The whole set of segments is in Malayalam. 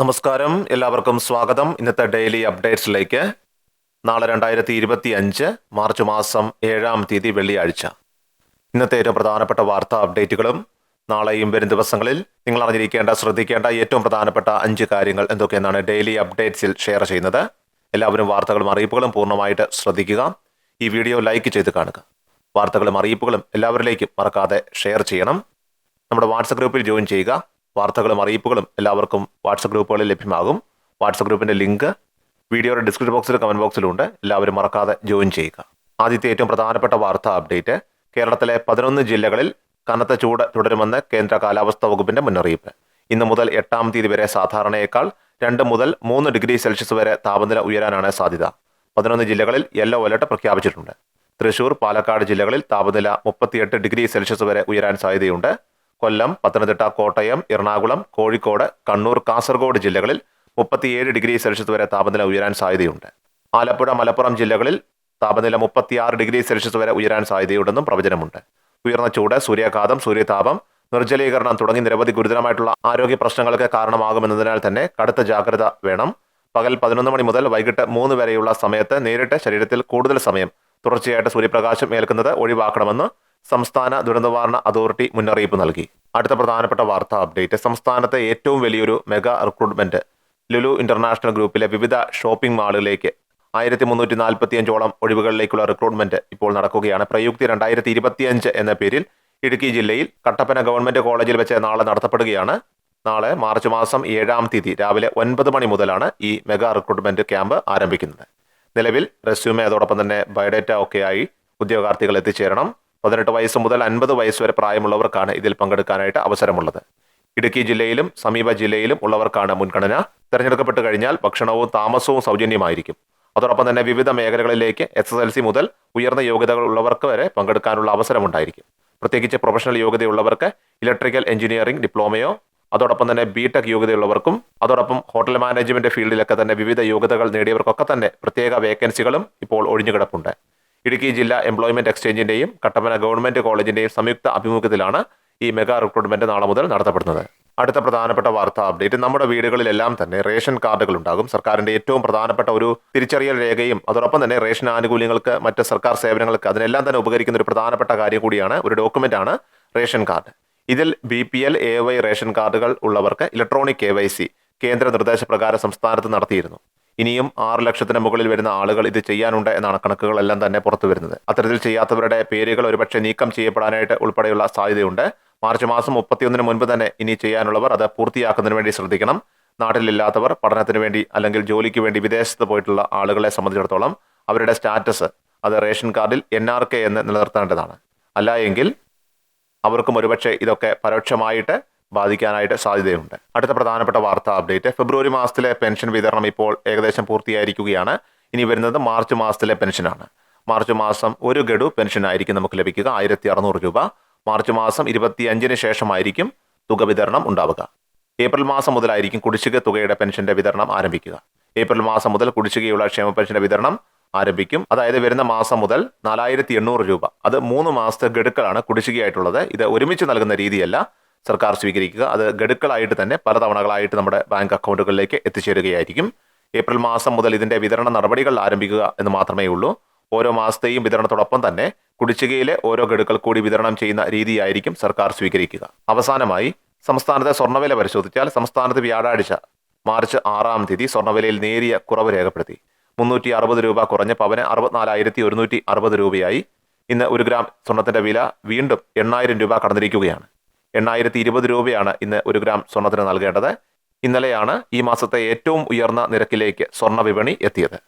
നമസ്കാരം. എല്ലാവർക്കും സ്വാഗതം. ഇന്നത്തെ ഡെയിലി അപ്ഡേറ്റ്സിലേക്ക്. നാളെ രണ്ടായിരത്തി ഇരുപത്തി അഞ്ച് മാർച്ച് മാസം ഏഴാം തീയതി വെള്ളിയാഴ്ച. ഇന്നത്തെ ഏറ്റവും പ്രധാനപ്പെട്ട വാർത്താ അപ്ഡേറ്റുകളും നാളെയും വരും ദിവസങ്ങളിൽ നിങ്ങൾ അറിഞ്ഞിരിക്കേണ്ട ശ്രദ്ധിക്കേണ്ട ഏറ്റവും പ്രധാനപ്പെട്ട അഞ്ച് കാര്യങ്ങൾ എന്തൊക്കെയെന്നാണ് ഡെയിലി അപ്ഡേറ്റ്സിൽ ഷെയർ ചെയ്യുന്നത്. എല്ലാവരും വാർത്തകളും അറിയിപ്പുകളും പൂർണമായിട്ട് ശ്രദ്ധിക്കുക. ഈ വീഡിയോ ലൈക്ക് ചെയ്ത് കാണുക. വാർത്തകളും അറിയിപ്പുകളും എല്ലാവരിലേക്കും മറക്കാതെ ഷെയർ ചെയ്യണം. നമ്മുടെ വാട്സപ്പ് ഗ്രൂപ്പിൽ ജോയിൻ ചെയ്യുക. വാർത്തകളും അറിയിപ്പുകളും എല്ലാവർക്കും വാട്സപ്പ് ഗ്രൂപ്പുകളിൽ ലഭ്യമാകും. വാട്സപ്പ് ഗ്രൂപ്പിന്റെ ലിങ്ക് വീഡിയോയുടെ ഡിസ്ക്രിപ്ഷൻ ബോക്സിലും കമന്റ് ബോക്സിലും ഉണ്ട് എല്ലാവരും മറക്കാതെ ജോയിൻ ചെയ്യുക. ആദ്യത്തെ ഏറ്റവും പ്രധാനപ്പെട്ട വാർത്താ അപ്ഡേറ്റ് കേരളത്തിലെ പതിനൊന്ന് ജില്ലകളിൽ കനത്ത ചൂട് തുടരുമെന്ന് കേന്ദ്ര കാലാവസ്ഥാ വകുപ്പിന്റെ മുന്നറിയിപ്പ്. ഇന്ന് മുതൽ എട്ടാം തീയതി വരെ സാധാരണയേക്കാൾ രണ്ട് മുതൽ മൂന്ന് ഡിഗ്രി സെൽഷ്യസ് വരെ താപനില ഉയരാനാണ് സാധ്യത. പതിനൊന്ന് ജില്ലകളിൽ യെല്ലോ അലർട്ട് പ്രഖ്യാപിച്ചിട്ടുണ്ട്. തൃശൂർ പാലക്കാട് ജില്ലകളിൽ താപനില മുപ്പത്തിയെട്ട് ഡിഗ്രി സെൽഷ്യസ് വരെ ഉയരാൻ സാധ്യതയുണ്ട്. കൊല്ലം പത്തനംതിട്ട കോട്ടയം എറണാകുളം കോഴിക്കോട് കണ്ണൂർ കാസർഗോഡ് ജില്ലകളിൽ മുപ്പത്തിയേഴ് ഡിഗ്രി സെൽഷ്യസ് വരെ താപനില ഉയരാൻ സാധ്യതയുണ്ട്. ആലപ്പുഴ മലപ്പുറം ജില്ലകളിൽ താപനില മുപ്പത്തിയാറ് ഡിഗ്രി സെൽഷ്യസ് വരെ ഉയരാൻ സാധ്യതയുണ്ടെന്നും പ്രവചനമുണ്ട്. ഉയർന്ന ചൂട് സൂര്യാഘാതം സൂര്യതാപം നിർജലീകരണം തുടങ്ങി നിരവധി ഗുരുതരമായിട്ടുള്ള ആരോഗ്യ പ്രശ്നങ്ങൾക്ക് കാരണമാകുമെന്നതിനാൽ തന്നെ കടുത്ത ജാഗ്രത വേണം. പകൽ പതിനൊന്ന് മണി മുതൽ വൈകിട്ട് മൂന്ന് വരെയുള്ള സമയത്ത് നേരിട്ട് ശരീരത്തിൽ കൂടുതൽ സമയം തുടർച്ചയായിട്ട് സൂര്യപ്രകാശം ഏൽക്കുന്നത് ഒഴിവാക്കണമെന്ന് സംസ്ഥാന ദുരന്തനിവാരണ അതോറിറ്റി മുന്നറിയിപ്പ് നൽകി. അടുത്ത പ്രധാനപ്പെട്ട വാർത്താ അപ്ഡേറ്റ് സംസ്ഥാനത്തെ ഏറ്റവും വലിയൊരു മെഗാ റിക്രൂട്ട്മെന്റ് ലുലു ഇന്റർനാഷണൽ ഗ്രൂപ്പിലെ വിവിധ ഷോപ്പിംഗ് മാളുകളിലേക്ക് ആയിരത്തി മുന്നൂറ്റി നാൽപ്പത്തി അഞ്ചോളം ഒഴിവുകളിലേക്കുള്ള റിക്രൂട്ട്മെന്റ് ഇപ്പോൾ നടക്കുകയാണ്. പ്രയുക്തി രണ്ടായിരത്തി ഇരുപത്തിയഞ്ച് എന്ന പേരിൽ ഇടുക്കി ജില്ലയിൽ കട്ടപ്പന ഗവൺമെന്റ് കോളേജിൽ വെച്ച് നാളെ നടത്തപ്പെടുകയാണ്. നാളെ മാർച്ച് മാസം ഏഴാം തീയതി രാവിലെ ഒൻപത് മണി മുതലാണ് ഈ മെഗാ റിക്രൂട്ട്മെന്റ് ക്യാമ്പ് ആരംഭിക്കുന്നത്. നിലവിൽ റെസ്യൂമെ അതോടൊപ്പം തന്നെ ബയോഡേറ്റ ഒക്കെയായി ഉദ്യോഗാർത്ഥികൾ എത്തിച്ചേരണം. പതിനെട്ട് വയസ്സ് മുതൽ അൻപത് വയസ്സ് വരെ പ്രായമുള്ളവർക്കാണ് ഇതിൽ പങ്കെടുക്കാനായിട്ട് അവസരമുള്ളത്. ഇടുക്കി ജില്ലയിലും സമീപ ജില്ലയിലും ഉള്ളവർക്കാണ് മുൻഗണന. തിരഞ്ഞെടുക്കപ്പെട്ട് കഴിഞ്ഞാൽ ഭക്ഷണവും താമസവും സൗജന്യമായിരിക്കും. അതോടൊപ്പം തന്നെ വിവിധ മേഖലകളിലേക്ക് എസ് എസ് എൽ സി മുതൽ ഉയർന്ന യോഗ്യതകൾ ഉള്ളവർക്ക് വരെ പങ്കെടുക്കാനുള്ള അവസരമുണ്ടായിരിക്കും. പ്രത്യേകിച്ച് പ്രൊഫഷണൽ യോഗ്യതയുള്ളവർക്ക് ഇലക്ട്രിക്കൽ എഞ്ചിനീയറിംഗ് ഡിപ്ലോമയോ അതോടൊപ്പം തന്നെ ബി ടെക് യോഗ്യതയുള്ളവർക്കും അതോടൊപ്പം ഹോട്ടൽ മാനേജ്മെന്റ് ഫീൽഡിലൊക്കെ തന്നെ വിവിധ യോഗ്യതകൾ നേടിയവർക്കൊക്കെ തന്നെ പ്രത്യേക വേക്കൻസികളും ഇപ്പോൾ ഒഴിഞ്ഞുകിടപ്പുണ്ട്. ഇടുക്കി ജില്ലാ എംപ്ലോയ്മെന്റ് എക്സ്ചേഞ്ചിന്റെയും കട്ടപ്പന ഗവൺമെന്റ് കോളേജിന്റെയും സംയുക്ത ആഭിമുഖ്യത്തിലാണ് ഈ മെഗാ റിക്രൂട്ട്മെന്റ് നാളെ മുതൽ നടത്തപ്പെടുന്നത്. അടുത്ത പ്രധാനപ്പെട്ട വാർത്താ അപ്ഡേറ്റ് നമ്മുടെ വീടുകളിലെല്ലാം തന്നെ റേഷൻ കാർഡുകൾ ഉണ്ടാകും. സർക്കാരിന്റെ ഏറ്റവും പ്രധാനപ്പെട്ട ഒരു തിരിച്ചറിയൽ രേഖയും അതോടൊപ്പം തന്നെ റേഷൻ ആനുകൂല്യങ്ങൾക്ക് മറ്റ് സർക്കാർ സേവനങ്ങൾക്ക് അതിനെല്ലാം തന്നെ ഉപകരിക്കുന്ന ഒരു പ്രധാനപ്പെട്ട കാര്യം കൂടിയാണ് ഒരു ഡോക്യുമെന്റ് ആണ് റേഷൻ കാർഡ്. ഇതിൽ B P L A Y ration കാർഡുകൾ ഉള്ളവർക്ക് ഇലക്ട്രോണിക് കെ വൈ സി കേന്ദ്ര നിർദ്ദേശപ്രകാരം സംസ്ഥാനത്ത് നടത്തിയിരുന്നു. ഇനിയും ആറ് ലക്ഷത്തിന് മുകളിൽ വരുന്ന ആളുകൾ ഇത് ചെയ്യാനുണ്ട് എന്നാണ് കണക്കുകളെല്ലാം തന്നെ പുറത്തു വരുന്നത്. അത്തരത്തിൽ ചെയ്യാത്തവരുടെ പേരുകൾ ഒരുപക്ഷെ നീക്കം ചെയ്യപ്പെടാനായിട്ട് ഉൾപ്പെടെയുള്ള സാധ്യതയുണ്ട്. മാർച്ച് മാസം മുപ്പത്തിയൊന്നിന് മുൻപ് തന്നെ ഇനി ചെയ്യാനുള്ളവർ അത് പൂർത്തിയാക്കുന്നതിന് വേണ്ടി ശ്രദ്ധിക്കണം. നാട്ടിലില്ലാത്തവർ പഠനത്തിന് വേണ്ടി അല്ലെങ്കിൽ ജോലിക്ക് വേണ്ടി വിദേശത്ത് പോയിട്ടുള്ള ആളുകളെ സംബന്ധിച്ചിടത്തോളം അവരുടെ സ്റ്റാറ്റസ് അത് റേഷൻ കാർഡിൽ എൻ ആർ കെ എന്ന് നിലനിർത്തേണ്ടതാണ്. അല്ല എങ്കിൽ അവർക്കും ഒരുപക്ഷെ ഇതൊക്കെ പരോക്ഷമായിട്ട് ബാധിക്കാനായിട്ട് സാധ്യതയുണ്ട്. അടുത്ത പ്രധാനപ്പെട്ട വാർത്താ അപ്ഡേറ്റ് ഫെബ്രുവരി മാസത്തിലെ പെൻഷൻ വിതരണം ഇപ്പോൾ ഏകദേശം പൂർത്തിയായിരിക്കുകയാണ്. ഇനി വരുന്നത് മാർച്ച് മാസത്തിലെ പെൻഷനാണ്. മാർച്ച് മാസം ഒരു ഗഡു പെൻഷൻ ആയിരിക്കും നമുക്ക് ലഭിക്കുക. ആയിരത്തി അറുന്നൂറ് രൂപ. മാർച്ച് മാസം ഇരുപത്തി അഞ്ചിന് ശേഷമായിരിക്കും തുക വിതരണം ഉണ്ടാവുക. ഏപ്രിൽ മാസം മുതലായിരിക്കും കുടിശ്ശിക തുകയുടെ പെൻഷന്റെ വിതരണം ആരംഭിക്കുക. ഏപ്രിൽ മാസം മുതൽ കുടിശ്ശികയുള്ള ക്ഷേമ പെൻഷന്റെ വിതരണം ആരംഭിക്കും. അതായത് വരുന്ന മാസം മുതൽ നാലായിരത്തി എണ്ണൂറ് രൂപ. അത് മൂന്ന് മാസത്തെ ഗഡുക്കളാണ് കുടിശ്ശികയായിട്ടുള്ളത്. ഇത് ഒരുമിച്ച് നൽകുന്ന രീതിയല്ല. സർക്കാർ സ്വീകരിക്കുക. അത് ഗഡുക്കളായിട്ട് തന്നെ പല തവണകളായിട്ട് നമ്മുടെ ബാങ്ക് അക്കൗണ്ടുകളിലേക്ക് എത്തിച്ചേരുകയായിരിക്കും. ഏപ്രിൽ മാസം മുതൽ ഇതിന്റെ വിതരണ നടപടികൾ ആരംഭിക്കുക എന്ന് മാത്രമേ ഉള്ളൂ. ഓരോ മാസത്തെയും വിതരണത്തോടൊപ്പം തന്നെ കുടിശ്ശികയിലെ ഓരോ ഗഡുക്കൾ കൂടി വിതരണം ചെയ്യുന്ന രീതിയായിരിക്കും സർക്കാർ സ്വീകരിക്കുക. അവസാനമായി സംസ്ഥാനത്തെ സ്വർണവില പരിശോധിച്ചാൽ സംസ്ഥാനത്ത് വ്യാഴാഴ്ച മാർച്ച് ആറാം തീയതി സ്വർണവിലയിൽ നേരിയ കുറവ് രേഖപ്പെടുത്തി. മുന്നൂറ്റി അറുപത് രൂപ കുറഞ്ഞ് പവന് അറുപത്തിനാലായിരത്തി ഒരുന്നൂറ്റി അറുപത് രൂപയായി. ഇന്ന് ഒരു ഗ്രാം സ്വർണത്തിന്റെ വില വീണ്ടും എണ്ണായിരം രൂപ കടന്നിരിക്കുകയാണ്. എണ്ണായിരത്തി ഇരുപത് രൂപയാണ് ഇന്ന് ഒരു ഗ്രാം സ്വർണത്തിന് നൽകേണ്ടത്. ഇന്നലെയാണ് ഈ മാസത്തെ ഏറ്റവും ഉയർന്ന നിരക്കിലേക്ക് സ്വർണ വിപണി എത്തിയത്.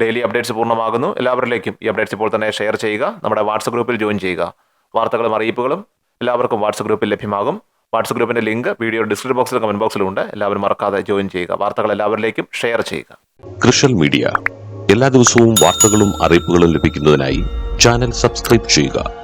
ഡെയിലി അപ്ഡേറ്റ്സ് പൂർണമാകുന്നു. എല്ലാവരിലേക്കും ഈ അപ്ഡേറ്റ്സ് ഇപ്പോൾ തന്നെ ഷെയർ ചെയ്യുക. നമ്മുടെ വാട്സപ്പ് ഗ്രൂപ്പിൽ ജോയിൻ ചെയ്യുക. വാർത്തകളും അറിയിപ്പുകളും എല്ലാവർക്കും വാട്സപ്പ് ഗ്രൂപ്പിൽ ലഭ്യമാകും. വാട്സപ്പ് ഗ്രൂപ്പിന്റെ ലിങ്ക് വീഡിയോ ഡിസ്ക്രിപ്ഷൻ ബോക്സിലും കമന്റ് ബോക്സിലും ഉണ്ട്. എല്ലാവരും മറക്കാതെ ജോയിൻ ചെയ്യുക. വാർത്തകൾ എല്ലാവരിലേക്കും ഷെയർ ചെയ്യുക. കൃഷൽ മീഡിയ. എല്ലാ ദിവസവും വാർത്തകളും അറിയിപ്പുകളും ലഭിക്കുന്നതിനായി ചാനൽ സബ്സ്ക്രൈബ് ചെയ്യുക.